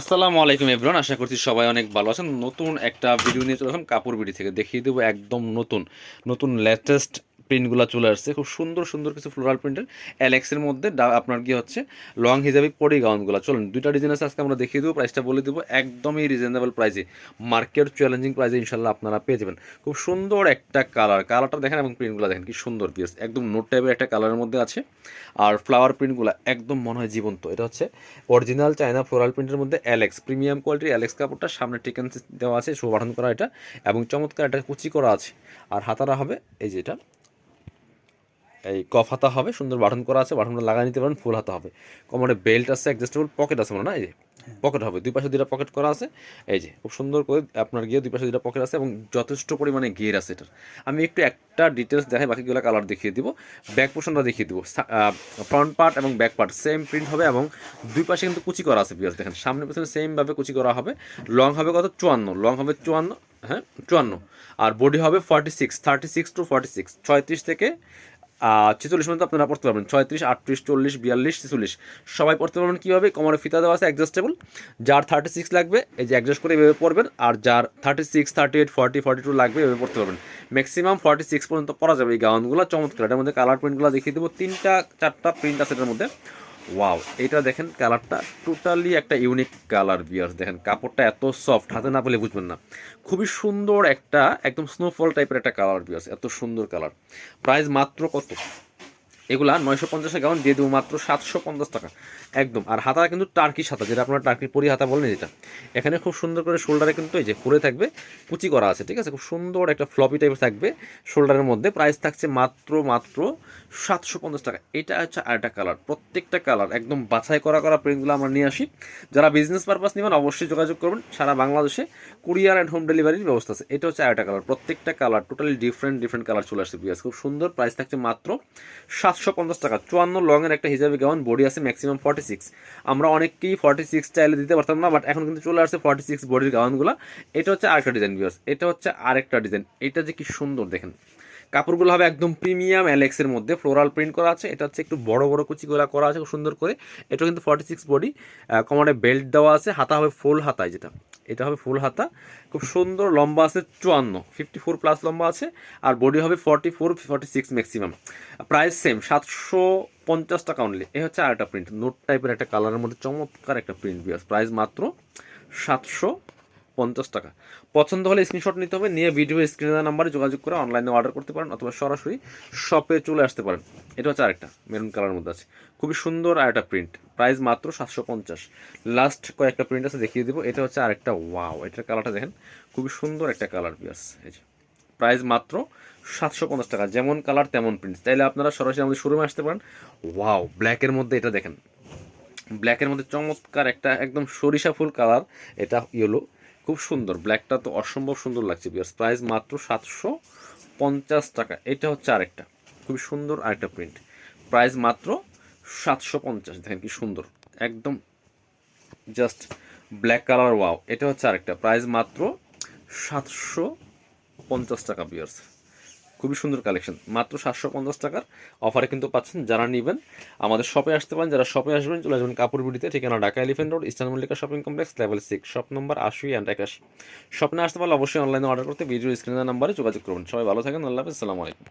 আসসালামু আলাইকুম এভরন আশা করছি সবাই অনেক ভালো আছেন। নতুন একটা ভিডিও নিয়ে চলে আসলাম, কাপড় বিড়ি থেকে। দেখিয়ে দেবো একদম নতুন নতুন লেটেস্ট প্রিন্টগুলো চলে আসছে। খুব সুন্দর সুন্দর কিছু ফ্লোরাল প্রিন্টের অ্যালেক্সের মধ্যে আপনার কি হচ্ছে? লং হিসাবে পরি গাউনগুলো চলুন, দুইটা ডিজাইন আছে, আজকে আমরা দেখিয়ে দেবো প্রাইসটা বলে দেবো। একদমই রিজনেবল প্রাইসে মার্কেট চ্যালেঞ্জিং প্রাইসে ইনশাল্লাহ আপনারা পেয়ে যাবেন। খুব সুন্দর একটা কালার কালারটা দেখেন এবং প্রিন্টগুলো দেখেন, কি সুন্দর পিস একদম নোট টাইপের একটা কালারের মধ্যে আছে। আর ফ্লাওয়ার প্রিন্টগুলো একদম মনে হয় জীবন্ত। এটা হচ্ছে অরিজিনাল চায়না ফ্লোরাল প্রিন্টের মধ্যে অ্যালেক্স প্রিমিয়াম কোয়ালিটির অ্যালেক্স কাপড়টা সামনে টিকেন দেওয়া আছে শো বাটন করা এটা। এবং চমৎকার একটা কুচি করা আছে। আর হাতারা হবে, এই যে এটা। এই কফ হাতা হবে সুন্দর বাটন করা আছে বাটনটা লাগাই নিতে পারেন ফুল হাতা হবে। কোমরে বেল্ট আছে অ্যাডজাস্টেবল পকেট আছে মনে না এই যে? পকেট হবে দুই পাশে দুইটা পকেট করা আছে এই যে খুব সুন্দর করে আপনার গিয়ে দুই পাশে দুইটা পকেট আছে এবং যথেষ্ট পরিমাণে গিয়ার আছে এটার। আমি একটু একটা ডিটেলস দেখাই বাকিগুলো কালার দেখিয়ে দিব। ব্যাক পোর্শনটা দেখিয়ে দিব। ফ্রন্ট পার্ট এবং ব্যাক পার্ট সেম প্রিন্ট হবে এবং দুই পাশে কিন্তু কুচি করা আছে পিয়াজ দেখেন সামনে পেছনে সেমভাবে কুচি করা হবে। লং হবে কত? চুয়ান্ন। লং হবে চুয়ান্ন হ্যাঁ? চুয়ান্ন। আর বডি হবে forty six thirty six to forty six ছয়ত্রিশ থেকে ছেচল্লিশ পর্যন্ত আপনারা পড়তে পারবেন। ছয়ত্রিশ, আটত্রিশ, চল্লিশ, বিয়াল্লিশ, ছেচল্লিশ। সবাই পড়তে পারবেন কীভাবে? কোমরে ফিতা দেওয়া আছে অ্যাডজাস্টেবল যার থার্টি সিক্স লাগবে, এই যে অ্যাডজাস্ট করে এভাবে পড়বেন, আর যার thirty six thirty eight forty forty two লাগবে, এভাবে পড়তে পারবেন। ম্যাক্সিমাম ফর্টি সিক্স পর্যন্ত পড়া যাবে এই গাউনগুলো, চমৎকার। এটার মধ্যে কালার প্রিন্টগুলো দেখিয়ে দেবো। তিনটা, চারটা প্রিন্ট আছে এটার মধ্যে। ওয়াও এটা দেখেন কালারটা টোটালি একটা ইউনিক কালার বিয়ার্স দেখেন কাপড়টা এত সফট হাতে না পেলে বুঝবেন না। খুবই সুন্দর একটা, একদম স্নোফল টাইপের একটা কালার বিয়ার্স এত সুন্দর কালার প্রাইস মাত্র কত? এগুলা নয়শো পঞ্চাশে গাউন দিয়ে দেবো মাত্র সাতশো পঞ্চাশ টাকা। একদম। আর হাতা কিন্তু টার্কি হাতা যেটা আপনার টার্কি পরি হাতা বলেন যেটা এখানে খুব সুন্দর করে শোল্ডারে কিন্তু এই যে পরে থাকবে, কুচি করা আছে, ঠিক আছে? খুব সুন্দর একটা ফ্লপি টাইপের থাকবে শোল্ডারের মধ্যে। প্রাইস থাকছে মাত্র মাত্র সাতশো পঞ্চাশ টাকা। এটা হচ্ছে আরেকটা কালার, প্রত্যেকটা কালার, একদম বাছাই করা করা প্রিন্টগুলো আমরা নিয়ে আসি। যারা বিজনেস পারপাস নেবেন, অবশ্যই যোগাযোগ করবেন। সারা বাংলাদেশে কুরিয়ার অ্যান্ড হোম ডেলিভারির ব্যবস্থা আছে। এটা হচ্ছে আরেকটা কালার, প্রত্যেকটা colour totally different different colour চলে আসছে খুব সুন্দর প্রাইস থাকছে মাত্র সাতশো পঞ্চাশ টাকা। চুয়ান্ন লংয়ের একটা হিসাবে গাউন বডি আছে ম্যাক্সিমাম ফর্টি সিক্স আমরা অনেককেই ফর্টি সিক্স চাইলে দিতে পারতাম না বাট এখন কিন্তু চলে আসছে ফর্টি সিক্স বডির গাউনগুলো। এটা হচ্ছে আরেকটা ডিজাইন ভিউর্স এটা হচ্ছে আরেকটা ডিজাইন এটা যে কি সুন্দর, দেখেন। কাপড়গুলো হবে একদম প্রিমিয়াম অ্যালেক্সের মধ্যে ফ্লোরাল প্রিন্ট করা আছে। এটা হচ্ছে একটু বড় বড় কুচি করা করা আছে, খুব সুন্দর করে। এটা কিন্তু ফর্টি সিক্স বডি কমারে বেল্ট দেওয়া আছে। হাতা হবে ফুল হাতায় যেটা। এটা হবে ফুল হাতা। খুব সুন্দর, লম্বা আছে চুয়ান্ন ফিফটি ফোর প্লাস লম্বা আছে। আর বডি হবে forty four forty six maximum price same সাতশো পঞ্চাশ টাকা অনলি এ হচ্ছে আর একটা প্রিন্ট নোট টাইপের একটা কালারের মধ্যে চমৎকার একটা প্রিন্ট বিয়াস প্রাইস মাত্র সাতশো পঞ্চাশ টাকা। পছন্দ হলে স্ক্রিনশট নিতে হবে, নিয়ে ভিডিও স্ক্রিনের নাম্বারে যোগাযোগ করে অনলাইনে অর্ডার করতে পারেন অথবা সরাসরি শপে চলে আসতে পারেন। এটা হচ্ছে আরেকটা মেরুন কালারের মধ্যে আছে। খুবই সুন্দর আরেকটা প্রিন্ট প্রাইস মাত্র সাতশো পঞ্চাশ। লাস্ট কয়েকটা প্রিন্ট আছে, দেখিয়ে দেবো। এটা হচ্ছে আরেকটা ওয়াও এটার কালারটা দেখেন, খুবই সুন্দর একটা কালার বিয়াস এই যে। প্রাইস মাত্র সাতশো পঞ্চাশ টাকা, যেমন কালার তেমন প্রিন্ট তাইলে আপনারা সরাসরি আমাদের শোরুমে আসতে পারেন। ওয়াও ব্ল্যাকের মধ্যে এটা দেখেন। ব্ল্যাকের মধ্যে চমৎকার একটা, একদম সরিষা ফুল কালার এটা ইয়েলো খুব সুন্দর। ব্ল্যাকটা তো অসম্ভব সুন্দর লাগছে বিয়ার্স প্রাইস মাত্র সাতশো পঞ্চাশ টাকা। এটা হচ্ছে আরেকটা। খুবই সুন্দর আরেকটা প্রিন্ট প্রাইস মাত্র সাতশো পঞ্চাশ। দেখেন কি সুন্দর। একদম জাস্ট ব্ল্যাক কালার ওয়াও এটা হচ্ছে আরেকটা। প্রাইস মাত্র সাতশো পঞ্চাশ টাকা বিয়ার্স খুবই সুন্দর কালেকশন মাত্র সাতশো পঞ্চাশ টাকার অফারে কিন্তু পাচ্ছেন যারা নেবেন। আমাদের শপে আসতে পারেন, যারা শপে আসবেন, চলে আসবেন কাপড় বিড়িতে ঠিকানা Dhaka Elephant Road Eastern Mallika shopping complex level six shop নম্বর আশি অ্যান্ড একাশি। শপ আসতে পারলে অবশ্যই অনলাইনে অর্ডার করতে ভিডিও স্ক্রিনের নাম্বারে যোগাযোগ করবেন সবাই ভালো থাকেন, আল্লাহ হাফিজ আলাইকুম।